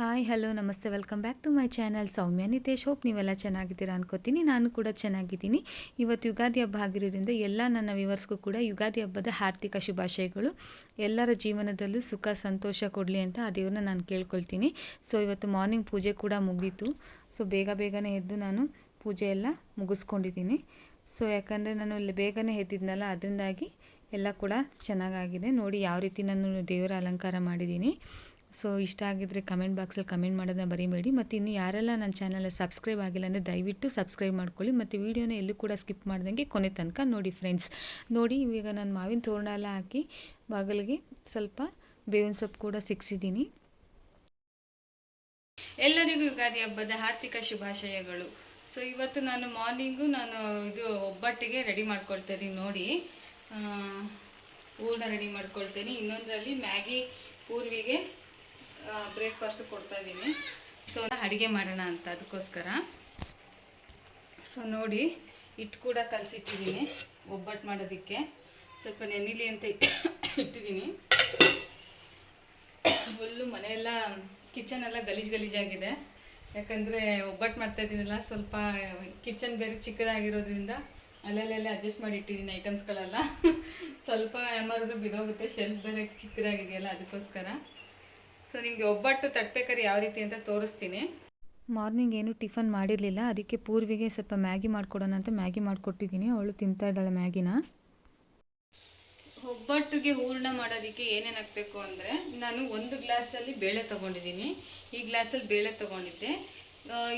Hi, hello, ನಮಸ್ತೆ. Welcome back to my channel. Soumya, Nitesh. Hope ನೀವೆಲ್ಲ ಚೆನ್ನಾಗಿದ್ದೀರಾ ಅನ್ಕೋತೀನಿ. ನಾನು ಕೂಡ ಚೆನ್ನಾಗಿದ್ದೀನಿ. ಇವತ್ತು ಯುಗಾದಿ ಹಬ್ಬ ಆಗಿರೋದ್ರಿಂದ ಎಲ್ಲ ನನ್ನ ವ್ಯೂವರ್ಸ್ಗೂ ಕೂಡ ಯುಗಾದಿ ಹಬ್ಬದ ಆರ್ಥಿಕ ಶುಭಾಶಯಗಳು. ಎಲ್ಲರ ಜೀವನದಲ್ಲೂ ಸುಖ, ಸಂತೋಷ ಕೊಡಲಿ ಅಂತ ಆ ದೇವ್ರನ್ನ ನಾನು ಕೇಳ್ಕೊಳ್ತೀನಿ. ಸೊ ಇವತ್ತು ಮಾರ್ನಿಂಗ್ ಪೂಜೆ ಕೂಡ ಮುಗೀತು. ಸೊ ಬೇಗ ಬೇಗನೆ ಎದ್ದು ನಾನು ಪೂಜೆ ಎಲ್ಲ ಮುಗಿಸ್ಕೊಂಡಿದ್ದೀನಿ. ಸೊ ಯಾಕಂದರೆ ನಾನು ಇಲ್ಲಿ ಬೇಗನೆ ಎದ್ದಿದ್ನಲ್ಲ, ಅದರಿಂದಾಗಿ ಎಲ್ಲ ಕೂಡ ಚೆನ್ನಾಗಾಗಿದೆ. ನೋಡಿ, ಯಾವ ರೀತಿ ನಾನು ದೇವರ ಅಲಂಕಾರ ಮಾಡಿದ್ದೀನಿ. ಸೊ ಇಷ್ಟ ಆಗಿದ್ದರೆ ಕಮೆಂಟ್ ಬಾಕ್ಸಲ್ಲಿ ಕಮೆಂಟ್ ಮಾಡೋದನ್ನ ಬರಿಬೇಡಿ. ಮತ್ತು ಇನ್ನು ಯಾರೆಲ್ಲ ನನ್ನ ಚಾನಲ್ ಸಬ್ಸ್ಕ್ರೈಬ್ ಆಗಿಲ್ಲ ಅಂದರೆ ದಯವಿಟ್ಟು ಸಬ್ಸ್ಕ್ರೈಬ್ ಮಾಡ್ಕೊಳ್ಳಿ. ಮತ್ತು ವೀಡಿಯೋನ ಎಲ್ಲೂ ಕೂಡ ಸ್ಕಿಪ್ ಮಾಡ್ದಂಗೆ ಕೊನೆ ತನಕ ನೋಡಿ ಫ್ರೆಂಡ್ಸ್ ನೋಡಿ ಈಗ ನಾನು ಮಾವಿನ ತೋರಣ ಎಲ್ಲ ಹಾಕಿ ಬಾಗಿಲಿಗೆ ಸ್ವಲ್ಪ ಬೇವಿನ ಸೊಪ್ಪು ಕೂಡ ಸಿಕ್ಸಿದ್ದೀನಿ ಎಲ್ಲರಿಗೂ ಯುಗಾದಿ ಹಬ್ಬದ ಆರ್ಥಿಕ ಶುಭಾಶಯಗಳು. ಸೊ ಇವತ್ತು ನಾನು ಮಾರ್ನಿಂಗು ನಾನು ಇದು ಒಬ್ಬಟ್ಟಿಗೆ ರೆಡಿ ಮಾಡ್ಕೊಳ್ತಾ ನೋಡಿ. ಹೂರ್ಣ ರೆಡಿ ಮಾಡ್ಕೊಳ್ತೀನಿ. ಇನ್ನೊಂದರಲ್ಲಿ ಮ್ಯಾಗಿ ಪೂರ್ವಿಗೆ ಬ್ರೇಕ್ಫಾಸ್ಟ್ ಕೊಡ್ತಾ ಇದ್ದೀನಿ ಸೊ ಅಡುಗೆ ಮಾಡೋಣ ಅಂತ ಅದಕ್ಕೋಸ್ಕರ. ಸೊ ನೋಡಿ ಹಿಟ್ಟು ಕೂಡ ಕಲಸಿಟ್ಟಿದ್ದೀನಿ ಒಬ್ಬಟ್ಟು ಮಾಡೋದಕ್ಕೆ. ಸ್ವಲ್ಪ ನೆನಿಲಿ ಅಂತ ಇಟ್ಟಿದ್ದೀನಿ ಫುಲ್ಲು ಮನೆಯೆಲ್ಲ ಕಿಚನ್ ಎಲ್ಲ ಗಲೀಜು ಗಲೀಜಾಗಿದೆ ಯಾಕಂದರೆ ಒಬ್ಬಟ್ಟು ಮಾಡ್ತಾ ಇದ್ದೀನಲ್ಲ ಸ್ವಲ್ಪ ಕಿಚನ್ ಬೇರೆ ಚಿಕ್ಕದಾಗಿರೋದ್ರಿಂದ ಅಲ್ಲಲ್ಲೆಲ್ಲ ಅಡ್ಜಸ್ಟ್ ಮಾಡಿ ಇಟ್ಟಿದ್ದೀನಿ ಐಟಮ್ಸ್ಗಳೆಲ್ಲ ಸ್ವಲ್ಪ ಯಾಮಾರು ಬಿದ್ದೋಗುತ್ತೆ ಶೆಲ್ಫ್ ಬೇರೆ ಚಿಕ್ಕದಾಗಿದೆಯಲ್ಲ ಅದಕ್ಕೋಸ್ಕರ. ಸೊ ನಿಮಗೆ ಒಬ್ಬಟ್ಟು ತಟ್ಟಬೇಕಾದ್ರೆ ಯಾವ ರೀತಿ ಅಂತ ತೋರಿಸ್ತೀನಿ. ಮಾರ್ನಿಂಗ್ ಏನು ಟಿಫನ್ ಮಾಡಿರಲಿಲ್ಲ. ಅದಕ್ಕೆ ಪೂರ್ವಿಗೆ ಸ್ವಲ್ಪ ಮ್ಯಾಗಿ ಮಾಡಿಕೊಡೋಣ ಅಂತ ಮ್ಯಾಗಿ ಮಾಡಿಕೊಟ್ಟಿದ್ದೀನಿ. ಅವಳು ತಿಂತಾ ಇದ್ದಾಳೆ ಮ್ಯಾಗಿನ. ಒಬ್ಬಟ್ಟಿಗೆ ಹೂರ್ಣ ಮಾಡೋದಕ್ಕೆ ಏನೇನು ಹಾಕಬೇಕು ಅಂದರೆ ನಾನು ಒಂದು ಗ್ಲಾಸಲ್ಲಿ ಬೇಳೆ ತೊಗೊಂಡಿದ್ದೀನಿ. ಈ ಗ್ಲಾಸಲ್ಲಿ ಬೇಳೆ ತೊಗೊಂಡಿದ್ದೆ.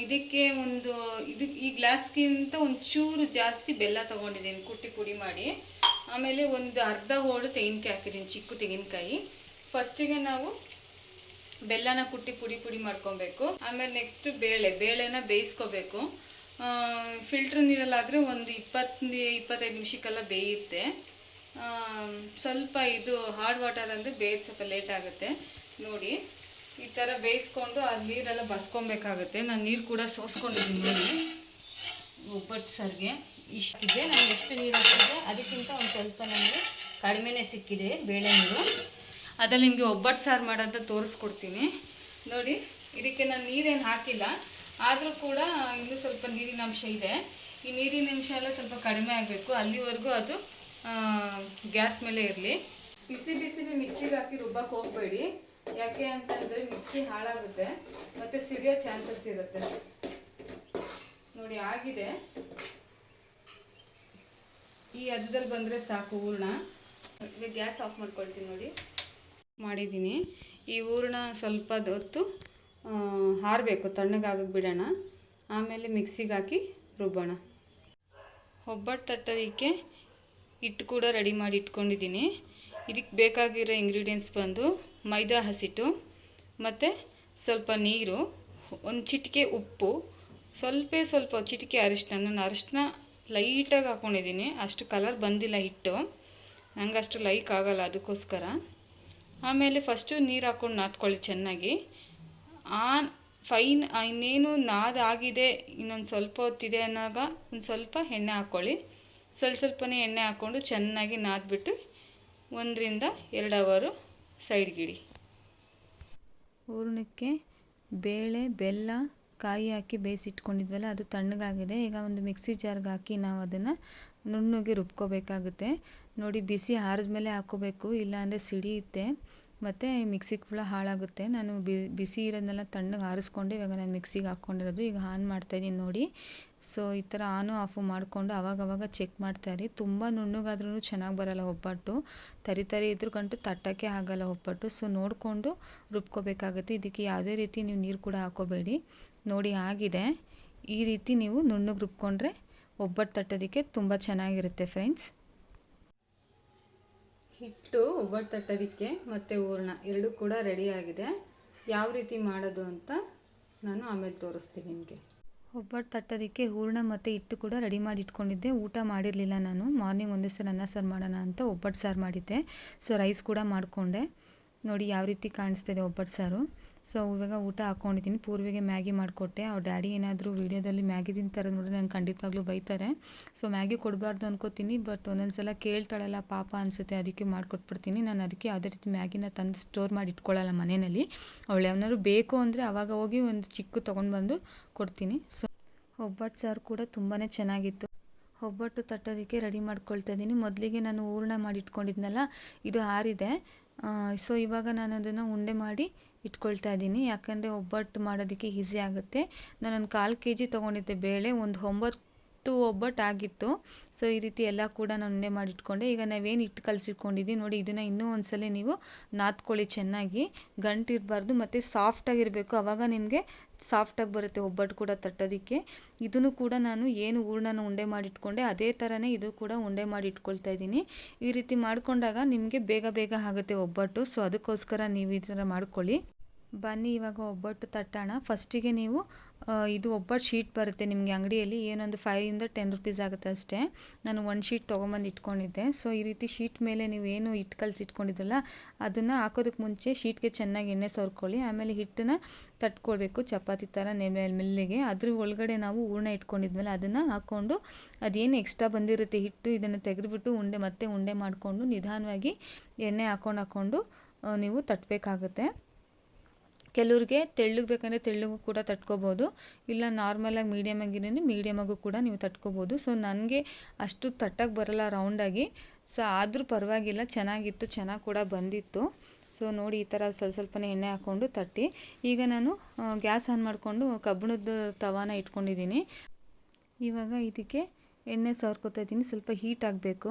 ಇದಕ್ಕೆ ಒಂದು ಇದು ಈ ಗ್ಲಾಸ್ಗಿಂತ ಒಂಚೂರು ಚೂರು ಜಾಸ್ತಿ ಬೆಲ್ಲ ತೊಗೊಂಡಿದ್ದೀನಿ ಕುಟ್ಟಿ ಪುಡಿ ಮಾಡಿ. ಆಮೇಲೆ ಒಂದು ಅರ್ಧ ಹೋಳು ತೆಂಗಿನಕಾಯಿ ಹಾಕಿದ್ದೀನಿ ಚಿಕ್ಕ ತೆಂಗಿನಕಾಯಿ. ಫಸ್ಟಿಗೆ ನಾವು ಬೆಲ್ಲನ ಕುಟ್ಟಿ ಪುಡಿ ಪುಡಿ ಮಾಡ್ಕೊಬೇಕು. ಆಮೇಲೆ ನೆಕ್ಸ್ಟ್ ಬೇಳೆ, ಬೇಳೆನ ಬೇಯಿಸ್ಕೋಬೇಕು. ಫಿಲ್ಟ್ರ್ ನೀರಲ್ಲಾದರೆ ಒಂದು ಇಪ್ಪತ್ತು, ಇಪ್ಪತ್ತೈದು ನಿಮಿಷಕ್ಕೆಲ್ಲ ಬೇಯುತ್ತೆ. ಸ್ವಲ್ಪ ಇದು ಹಾರ್ಡ್ ವಾಟರ್ ಅಂದರೆ ಬೇಯೋದು ಸ್ವಲ್ಪ ಲೇಟ್ ಆಗುತ್ತೆ. ನೋಡಿ, ಈ ಥರ ಬೇಯಿಸ್ಕೊಂಡು ಆ ನೀರೆಲ್ಲ ಬಸ್ಕೊಬೇಕಾಗುತ್ತೆ ನಾನು ನೀರು ಕೂಡ ಸೋಸ್ಕೊಂಡಿದ್ದೀನಿ ಒಬ್ಬಟ್ಟು ಸರ್ಗೆ ಇಷ್ಟಿದೆ. ನಾನು ಎಷ್ಟು ನೀರು ಹಾಕಿದ್ದೆ, ಅದಕ್ಕಿಂತ ಒಂದು ಸ್ವಲ್ಪ ನನಗೆ ಕಡಿಮೆನೇ ಸಿಕ್ಕಿದೆ ಬೇಳೆ ನೀರು. ಅದ್ರಲ್ಲಿ ನಿಮಗೆ ಒಬ್ಬಟ್ಟು ಸಾರು ಮಾಡೋದು ತೋರಿಸ್ಕೊಡ್ತೀನಿ. ನೋಡಿ, ಇದಕ್ಕೆ ನಾನು ನೀರೇನು ಹಾಕಿಲ್ಲ. ಆದರೂ ಕೂಡ ಇನ್ನೂ ಸ್ವಲ್ಪ ನೀರಿನ ಅಂಶ ಇದೆ. ಈ ನೀರಿನ ಅಂಶ ಎಲ್ಲ ಸ್ವಲ್ಪ ಕಡಿಮೆ ಆಗಬೇಕು. ಅಲ್ಲಿವರೆಗೂ ಅದು ಗ್ಯಾಸ್ ಮೇಲೆ ಇರಲಿ. ಬಿಸಿ ಬಿಸಿಲಿ ಮಿಕ್ಸಿಗೆ ಹಾಕಿ ರುಬ್ಬಕ್ಕೆ ಹೋಗಬೇಡಿ. ಯಾಕೆ ಅಂತಂದರೆ ಮಿಕ್ಸಿ ಹಾಳಾಗುತ್ತೆ. ಮತ್ತು ಸಿಡಿಯೋ ಚಾನ್ಸಸ್ ಇರುತ್ತೆ. ನೋಡಿ, ಆಗಿದೆ. ಈ ಹದದಲ್ಲಿ ಬಂದರೆ ಸಾಕು ಹೂರ್ಣ ಗ್ಯಾಸ್ ಆಫ್ ಮಾಡ್ಕೊಳ್ತೀನಿ ನೋಡಿ. ಮಾಡಿದ್ದೀನಿ. ಈ ಹೂರಣ ಸ್ವಲ್ಪ ಹೊತ್ತು ಹಾರಬೇಕು ತಣ್ಣಗಾಗಕ್ಕೆ ಬಿಡೋಣ. ಆಮೇಲೆ ಮಿಕ್ಸಿಗೆ ಹಾಕಿ ರುಬ್ಬೋಣ. ಒಬ್ಬಟ್ಟು ತಟ್ಟೋದಕ್ಕೆ ಹಿಟ್ಟು ಕೂಡ ರೆಡಿ ಮಾಡಿ ಇಟ್ಕೊಂಡಿದ್ದೀನಿ. ಇದಕ್ಕೆ ಬೇಕಾಗಿರೋ ಇಂಗ್ರೀಡಿಯೆಂಟ್ಸ್ ಬಂದು ಮೈದಾ ಹಸಿಟ್ಟು ಮತ್ತು ಸ್ವಲ್ಪ ನೀರು, ಒಂದು ಚಿಟಿಕೆ ಉಪ್ಪು, ಸ್ವಲ್ಪ ಸ್ವಲ್ಪ ಚಿಟಿಕೆ ಅರಿಶಿನ ನಾನು ಅರಿಶಿನ ಲೈಟಾಗಿ ಹಾಕ್ಕೊಂಡಿದ್ದೀನಿ ಅಷ್ಟು ಕಲರ್ ಬಂದಿಲ್ಲ ಹಿಟ್ಟು. ನಂಗೆ ಅಷ್ಟು ಲೈಕ್ ಆಗೋಲ್ಲ ಅದಕ್ಕೋಸ್ಕರ. ಆಮೇಲೆ ಫಸ್ಟು ನೀರು ಹಾಕ್ಕೊಂಡು ನಾದ್ಕೊಳ್ಳಿ ಚೆನ್ನಾಗಿ. ಆ ಫೈನ್ ಇನ್ನೇನು ನಾದಾಗಿದೆ, ಇನ್ನೊಂದು ಸ್ವಲ್ಪ ಹೊತ್ತಿದೆ ಅನ್ನೋವಾಗ ಒಂದು ಸ್ವಲ್ಪ ಎಣ್ಣೆ ಹಾಕ್ಕೊಳ್ಳಿ ಸ್ವಲ್ಪ ಸ್ವಲ್ಪನೇ ಎಣ್ಣೆ ಹಾಕ್ಕೊಂಡು ಚೆನ್ನಾಗಿ ನಾದ್ಬಿಟ್ಟು ಒಂದರಿಂದ ಎರಡು ಅವರು ಸೈಡ್ಗಿಡಿ ಹೂರ್ಣಕ್ಕೆ ಬೇಳೆ, ಬೆಲ್ಲ, ಕಾಯಿ ಹಾಕಿ ಬೇಯಿಸಿಟ್ಕೊಂಡಿದ್ವಲ್ಲ, ಅದು ತಣ್ಣಗಾಗಿದೆ. ಈಗ ಒಂದು ಮಿಕ್ಸಿ ಜಾರ್ಗೆ ಹಾಕಿ ನಾವು ಅದನ್ನು ನುಣ್ಣಗೆ ರುಬ್ಕೋಬೇಕಾಗುತ್ತೆ. ನೋಡಿ, ಬಿಸಿ ಆರಿದ ಮೇಲೆ ಹಾಕೋಬೇಕು ಇಲ್ಲಾಂದರೆ ಸಿಡಿಯುತ್ತೆ. ಮತ್ತು ಮಿಕ್ಸಿಗೆ ಕೂಡ ಹಾಳಾಗುತ್ತೆ. ನಾನು ಬಿಸಿ ಇರೋದನ್ನೆಲ್ಲ ತಣ್ಣಗೆ ಆರಿಸ್ಕೊಂಡು. ಇವಾಗ ನಾನು ಮಿಕ್ಸಿಗೆ ಹಾಕ್ಕೊಂಡಿರೋದು. ಈಗ ಆನ್ ಮಾಡ್ತಾಯಿದ್ದೀನಿ ನೋಡಿ. ಸೊ ಈ ಥರ ಆನು ಆಫು ಮಾಡಿಕೊಂಡು ಆವಾಗವಾಗ ಚೆಕ್ ಮಾಡ್ತಾಯಿರಿ ತುಂಬ ನುಣ್ಣಗಾದ್ರೂ ಚೆನ್ನಾಗಿ ಬರಲ್ಲ ಒಬ್ಬಟ್ಟು. ತರಿ ತರಿ ಇದ್ರ ಗಂಟು ತಟ್ಟಕ್ಕೆ ಆಗಲ್ಲ ಒಬ್ಬಟ್ಟು. ಸೊ ನೋಡಿಕೊಂಡು ರುಬ್ಕೋಬೇಕಾಗುತ್ತೆ. ಇದಕ್ಕೆ ಯಾವುದೇ ರೀತಿ ನೀವು ನೀರು ಕೂಡ ಹಾಕೋಬೇಡಿ. ನೋಡಿ, ಆಗಿದೆ. ಈ ರೀತಿ ನೀವು ನುಣ್ಣಗೆ ರುಬ್ಕೊಂಡ್ರೆ ಒಬ್ಬಟ್ಟು ತಟ್ಟೋದಕ್ಕೆ ತುಂಬ ಚೆನ್ನಾಗಿರುತ್ತೆ ಫ್ರೆಂಡ್ಸ್ ಹಿಟ್ಟು ಒಬ್ಬಟ್ಟು ತಟ್ಟೋದಕ್ಕೆ ಮತ್ತು ಹೂರ್ಣ ಎರಡೂ ಕೂಡ ರೆಡಿಯಾಗಿದೆ ಯಾವ ರೀತಿ ಮಾಡೋದು ಅಂತ ನಾನು ಆಮೇಲೆ ತೋರಿಸ್ತೀನಿ ನಿಮಗೆ. ಒಬ್ಬಟ್ಟು ತಟ್ಟೋದಕ್ಕೆ ಹೂರ್ಣ ಮತ್ತು ಹಿಟ್ಟು ಕೂಡ ರೆಡಿ ಮಾಡಿ ಇಟ್ಕೊಂಡಿದ್ದೆ. ಊಟ ಮಾಡಿರಲಿಲ್ಲ ನಾನು. ಮಾರ್ನಿಂಗ್ ಒಂದೇ ಸಲ ಅನ್ನ ಸಾರು ಮಾಡೋಣ ಅಂತ ಒಬ್ಬಟ್ಟು ಸಾರು ಮಾಡಿದ್ದೆ. ಸೊ ರೈಸ್ ಕೂಡ ಮಾಡಿಕೊಂಡೆ. ನೋಡಿ ಯಾವ ರೀತಿ ಕಾಣಿಸ್ತಿದೆ ಒಬ್ಬಟ್ಟು ಸಾರು. ಸೊ ಇವಾಗ ಊಟ ಹಾಕ್ಕೊಂಡಿದ್ದೀನಿ ಪೂರ್ವಿಗೆ ಮ್ಯಾಗಿ ಮಾಡಿಕೊಟ್ಟೆ. ಅವ್ರ ಡ್ಯಾಡಿ ಏನಾದರೂ ವೀಡಿಯೋದಲ್ಲಿ ಮ್ಯಾಗಿ ತಿಂತಾರೆ ನೋಡಿದ್ರೆ ನಂಗೆ ಖಂಡಿತವಾಗ್ಲೂ ಬೈತಾರೆ. ಸೊ ಮ್ಯಾಗಿ ಕೊಡಬಾರ್ದು ಅನ್ಕೋತೀನಿ, ಬಟ್ ಒಂದೊಂದು ಸಲ ಕೇಳ್ತಾಳಲ್ಲ ಪಾಪ ಅನಿಸುತ್ತೆ, ಅದಕ್ಕೆ ಮಾಡಿಕೊಟ್ಬಿಡ್ತೀನಿ. ನಾನು ಅದಕ್ಕೆ ಯಾವುದೇ ರೀತಿ ಮ್ಯಾಗಿನ ತಂದು ಸ್ಟೋರ್ ಮಾಡಿ ಇಟ್ಕೊಳ್ಳಲ್ಲ ಮನೆಯಲ್ಲಿ. ಅವಳು ಯಾವನಾದ್ರು ಬೇಕು ಅಂದರೆ ಆವಾಗ ಹೋಗಿ ಒಂದು ಚಿಕ್ಕ ತೊಗೊಂಡು ಬಂದು ಕೊಡ್ತೀನಿ. ಸೊ ಒಬ್ಬಟ್ಟು ಸರ್ ಕೂಡ ತುಂಬಾ ಚೆನ್ನಾಗಿತ್ತು. ಒಬ್ಬಟ್ಟು ತಟ್ಟೋದಕ್ಕೆ ರೆಡಿ ಮಾಡ್ಕೊಳ್ತಾ ಇದ್ದೀನಿ. ಮೊದಲಿಗೆ ನಾನು ಹೂರ್ಣ ಮಾಡಿ ಇಟ್ಕೊಂಡಿದ್ನಲ್ಲ, ಇದು ಹಾರಿದೆ. ಸೊ ಇವಾಗ ನಾನು ಅದನ್ನು ಉಂಡೆ ಮಾಡಿ ಇಟ್ಕೊಳ್ತಾ ಇದ್ದೀನಿ. ಯಾಕಂದರೆ ಒಬ್ಬಟ್ಟು ಮಾಡೋದಕ್ಕೆ ಈಸಿ ಆಗುತ್ತೆ. ನಾನೊಂದು ಕಾಲು ಕೆ ಜಿ ತೊಗೊಂಡಿದ್ದೆ ಬೇಳೆ, ಒಂದು ಒಂಬತ್ತು ಒಬ್ಬಟ್ಟು ಆಗಿತ್ತು. ಸೊ ಈ ರೀತಿ ಎಲ್ಲ ಕೂಡ ನಾನು ಉಂಡೆ ಮಾಡಿಟ್ಕೊಂಡೆ ಈಗ ನಾವೇನು ಹಿಟ್ಟು ಕಲಸಿಟ್ಕೊಂಡಿದ್ದೀವಿ ನೋಡಿ, ಇದನ್ನು ಇನ್ನೂ ಒಂದ್ಸಲ ನೀವು ನಾದ್ಕೊಳ್ಳಿ ಚೆನ್ನಾಗಿ. ಗಂಟಿರಬಾರ್ದು ಮತ್ತು ಸಾಫ್ಟಾಗಿರಬೇಕು ಆವಾಗ ನಿಮಗೆ ಸಾಫ್ಟಾಗಿ ಬರುತ್ತೆ ಒಬ್ಬಟ್ಟು ಕೂಡ ತಟ್ಟೋದಕ್ಕೆ. ಇದನ್ನು ಕೂಡ ನಾನು ಏನು ಹೂರ್ಣನ ಉಂಡೆ ಮಾಡಿಟ್ಕೊಂಡೆ ಅದೇ ಥರನೇ ಇದು ಕೂಡ ಉಂಡೆ ಮಾಡಿ ಇಟ್ಕೊಳ್ತಾ ಇದ್ದೀನಿ. ಈ ರೀತಿ ಮಾಡಿಕೊಂಡಾಗ ನಿಮಗೆ ಬೇಗ ಬೇಗ ಆಗುತ್ತೆ ಒಬ್ಬಟ್ಟು. ಸೊ ಅದಕ್ಕೋಸ್ಕರ ನೀವು ಈ ಥರ ಮಾಡ್ಕೊಳ್ಳಿ. ಬನ್ನಿ, ಇವಾಗ ಒಬ್ಬಟ್ಟು ತಟ್ಟೋಣ. ಫಸ್ಟಿಗೆ ನೀವು ಇದು ಒಬ್ಬಟ್ಟು ಶೀಟ್ ಬರುತ್ತೆ ನಿಮಗೆ ಅಂಗಡಿಯಲ್ಲಿ. ಏನೊಂದು ಫೈವಿಂದ ಟೆನ್ ರುಪೀಸ್ ಆಗುತ್ತೆ ಅಷ್ಟೇ. ನಾನು ಒಂದು ಶೀಟ್ ತೊಗೊಂಬಂದು ಇಟ್ಕೊಂಡಿದ್ದೆ. ಸೊ ಈ ರೀತಿ ಶೀಟ್ ಮೇಲೆ ನೀವು ಏನು ಹಿಟ್ಟು ಕಲಸಿ ಇಟ್ಕೊಂಡಿದ್ದಲ್ಲ ಅದನ್ನು ಹಾಕೋದಕ್ಕೆ ಮುಂಚೆ ಶೀಟ್ಗೆ ಚೆನ್ನಾಗಿ ಎಣ್ಣೆ ಸವರ್ಕೊಳ್ಳಿ. ಆಮೇಲೆ ಹಿಟ್ಟನ್ನ ತಟ್ಕೊಳ್ಬೇಕು ಚಪಾತಿ ಥರ ಮೇಲೆ, ಮೆಲ್ಲಿಗೆ. ಅದ್ರ ಒಳಗಡೆ ನಾವು ಹೂರ್ಣ ಇಟ್ಕೊಂಡಿದ್ಮೇಲೆ ಅದನ್ನು ಹಾಕ್ಕೊಂಡು, ಅದೇನು ಎಕ್ಸ್ಟ್ರಾ ಬಂದಿರುತ್ತೆ ಹಿಟ್ಟು, ಇದನ್ನು ತೆಗೆದುಬಿಟ್ಟು ಉಂಡೆ, ಮತ್ತೆ ಉಂಡೆ ಮಾಡಿಕೊಂಡು ನಿಧಾನವಾಗಿ ಎಣ್ಣೆ ಹಾಕ್ಕೊಂಡು ಹಾಕ್ಕೊಂಡು ನೀವು ತಟ್ಟಬೇಕಾಗುತ್ತೆ ಕೆಲವ್ರಿಗೆ ತೆಳ್ಳಗೆ ಬೇಕಂದರೆ ತೆಳ್ಳಗೂ ಕೂಡ ತಟ್ಕೋಬೋದು. ಇಲ್ಲ ನಾರ್ಮಲಾಗಿ ಮೀಡಿಯಮಾಗಿನೇ ಮೀಡಿಯಮಾಗೂ ಕೂಡ ನೀವು ತಟ್ಕೋಬೋದು. ಸೊ ನನಗೆ ಅಷ್ಟು ತಟ್ಟಕ್ಕೆ ಬರಲ್ಲ ರೌಂಡಾಗಿ ಸೊ ಆದರೂ ಪರವಾಗಿಲ್ಲ, ಚೆನ್ನಾಗಿತ್ತು, ಚೆನ್ನಾಗಿ ಕೂಡ ಬಂದಿತ್ತು. ಸೊ ನೋಡಿ ಈ ಥರ ಸ್ವಲ್ಪ ಸ್ವಲ್ಪನೇ ಎಣ್ಣೆ ಹಾಕ್ಕೊಂಡು ತಟ್ಟಿ. ಈಗ ನಾನು ಗ್ಯಾಸ್ ಆನ್ ಮಾಡಿಕೊಂಡು ಕಬ್ಬಿಣದ ತವಾನ ಇಟ್ಕೊಂಡಿದ್ದೀನಿ. ಇವಾಗ ಇದಕ್ಕೆ ಎಣ್ಣೆ ಇದ್ದೀನಿ. ಸ್ವಲ್ಪ ಹೀಟ್ ಆಗಬೇಕು.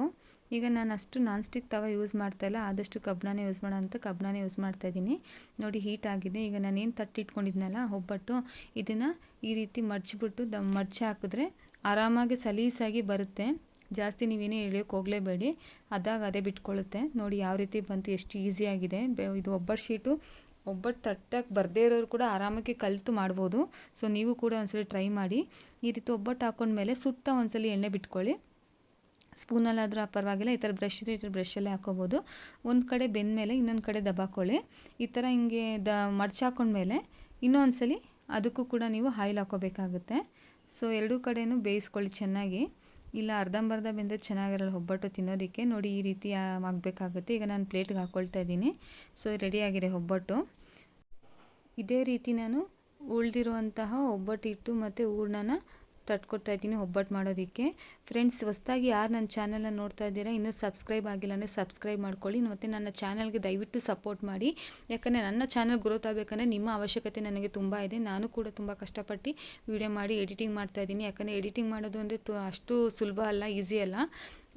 ಈಗ ನಾನು ಅಷ್ಟು ನಾನ್ ಸ್ಟಿಕ್ ತವ ಯೂಸ್ ಮಾಡ್ತಾ ಇಲ್ಲ. ಆದಷ್ಟು ಕಬ್ಬನೇ ಯೂಸ್ ಮಾಡೋ ಅಂತ ಕಬ್ಬಣನೇ ಯೂಸ್ ಮಾಡ್ತಾ ಇದ್ದೀನಿ. ನೋಡಿ ಹೀಟ್ ಆಗಿದೆ. ಈಗ ನಾನೇನು ತಟ್ಟಿಟ್ಕೊಂಡಿದ್ನಲ್ಲ ಒಬ್ಬಟ್ಟು ಇದನ್ನು ಈ ರೀತಿ ಮಡ್ಚಿಬಿಟ್ಟು ದ ಮಡ್ಚಿ ಹಾಕಿದ್ರೆ ಆರಾಮಾಗಿ ಸಲೀಸಾಗಿ ಬರುತ್ತೆ. ಜಾಸ್ತಿ ನೀವೇನೇ ಎಳೆಯೋಕೆ ಹೋಗಲೇಬೇಡಿ. ಅದಾಗ ಅದೇ ಬಿಟ್ಕೊಳ್ಳುತ್ತೆ ನೋಡಿ ಯಾವ ರೀತಿ ಬಂತು, ಎಷ್ಟು ಈಸಿಯಾಗಿದೆ ಇದು ಒಬ್ಬಟ್ಟು ಶೀಟು ಒಬ್ಬಟ್ಟು ತಟ್ಟಕ್ಕೆ ಬರದೇ ಇರೋರು ಕೂಡ ಆರಾಮಾಗಿ ಕಲಿತು ಮಾಡ್ಬೋದು. ಸೊ ನೀವು ಕೂಡ ಒಂದ್ಸಲಿ ಟ್ರೈ ಮಾಡಿ. ಈ ರೀತಿ ಒಬ್ಬಟ್ಟು ಹಾಕೊಂಡ್ಮೇಲೆ ಸುತ್ತ ಒಂದ್ಸಲಿ ಎಣ್ಣೆ ಬಿಟ್ಕೊಳ್ಳಿ. ಸ್ಪೂನಲ್ಲಾದರೂ ಪರವಾಗಿಲ್ಲ, ಈ ಥರ ಬ್ರಷ್ ಇದೆ ಈ ಥರ ಬ್ರಷಲ್ಲೇ ಹಾಕೋಬೋದು. ಒಂದು ಕಡೆ ಬೆಂದಮೇಲೆ ಇನ್ನೊಂದು ಕಡೆ ದಬಾಕೊಳ್ಳಿ. ಈ ಥರ ಹಿಂಗೆ ದ, ಮಡ್ಚಾಕೊಂಡ್ಮೇಲೆ ಇನ್ನೊಂದು ಸಲ ಅದಕ್ಕೂ ಕೂಡ ನೀವು ಆಯಿಲ್ ಹಾಕೋಬೇಕಾಗುತ್ತೆ. ಸೊ ಎರಡೂ ಕಡೆಯೂ ಬೇಯಿಸ್ಕೊಳ್ಳಿ ಚೆನ್ನಾಗಿ. ಇಲ್ಲ, ಅರ್ಧಂಬರ್ಧ ಬೆಂದರೆ ಚೆನ್ನಾಗಿರಲ್ಲ, ಒಬ್ಬಟ್ಟು ತಿನ್ನೋದಕ್ಕೆ. ನೋಡಿ, ಈ ರೀತಿ ಆಗಬೇಕಾಗುತ್ತೆ. ಈಗ ನಾನು ಪ್ಲೇಟ್ಗೆ ಹಾಕ್ಕೊಳ್ತಾ ಇದ್ದೀನಿ. ಸೊ ರೆಡಿಯಾಗಿದೆ ಒಬ್ಬಟ್ಟು. ಇದೇ ರೀತಿ ನಾನು ಉಳಿದಿರುವಂತಹ ಒಬ್ಬಟ್ಟು ಹಿಟ್ಟು ಮತ್ತು ಹೂರ್ಣನ ತಟ್ಕೊಡ್ತಾ ಇದ್ದೀನಿ ಒಬ್ಬಟ್ಟು ಮಾಡೋದಕ್ಕೆ. ಫ್ರೆಂಡ್ಸ್ ಹೊಸ್ದಾಗಿ ಯಾರು ನನ್ನ ಚಾನಲನ್ನು ನೋಡ್ತಾ ಇದ್ದೀರಾ, ಇನ್ನೂ ಸಬ್ಸ್ಕ್ರೈಬ್ ಆಗಿಲ್ಲ ಅಂದರೆ ಸಬ್ಸ್ಕ್ರೈಬ್ ಮಾಡ್ಕೊಳ್ಳಿ. ಮತ್ತು ನನ್ನ ಚಾನಲ್ಗೆ ದಯವಿಟ್ಟು ಸಪೋರ್ಟ್ ಮಾಡಿ. ಯಾಕಂದರೆ ನನ್ನ ಚಾನಲ್ ಗ್ರೋತ್ ಆಗಬೇಕಂದ್ರೆ ನಿಮ್ಮ ಅವಶ್ಯಕತೆ ನನಗೆ ತುಂಬ ಇದೆ. ನಾನು ಕೂಡ ತುಂಬ ಕಷ್ಟಪಟ್ಟು ವೀಡಿಯೋ ಮಾಡಿ ಎಡಿಟಿಂಗ್ ಮಾಡ್ತಾ ಇದ್ದೀನಿ. ಯಾಕಂದರೆ ಎಡಿಟಿಂಗ್ ಮಾಡೋದು ಅಂದರೆ ತು, ಅಷ್ಟು ಸುಲಭ ಅಲ್ಲ ಈಸಿ ಅಲ್ಲ.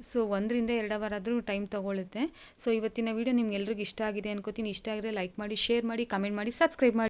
ಸೊ ಒಂದರಿಂದ ಎರಡು ಅವರ್ ಆದರೂ ಟೈಮ್ ತೊಗೊಳುತ್ತೆ. ಸೊ ಇವತ್ತಿನ ವೀಡಿಯೋ ನಿಮ್ಗೆ ಎಲ್ರಿಗೂ ಇಷ್ಟ ಆಗಿದೆ ಅನ್ಕೋತೀನಿ. ಇಷ್ಟ ಆಗಿದ್ರೆ ಲೈಕ್ ಮಾಡಿ ಶೇರ್ ಮಾಡಿ ಕಮೆಂಟ್ ಮಾಡಿ ಸಬ್ಸ್ಕ್ರೈಬ್ ಮಾಡಿ.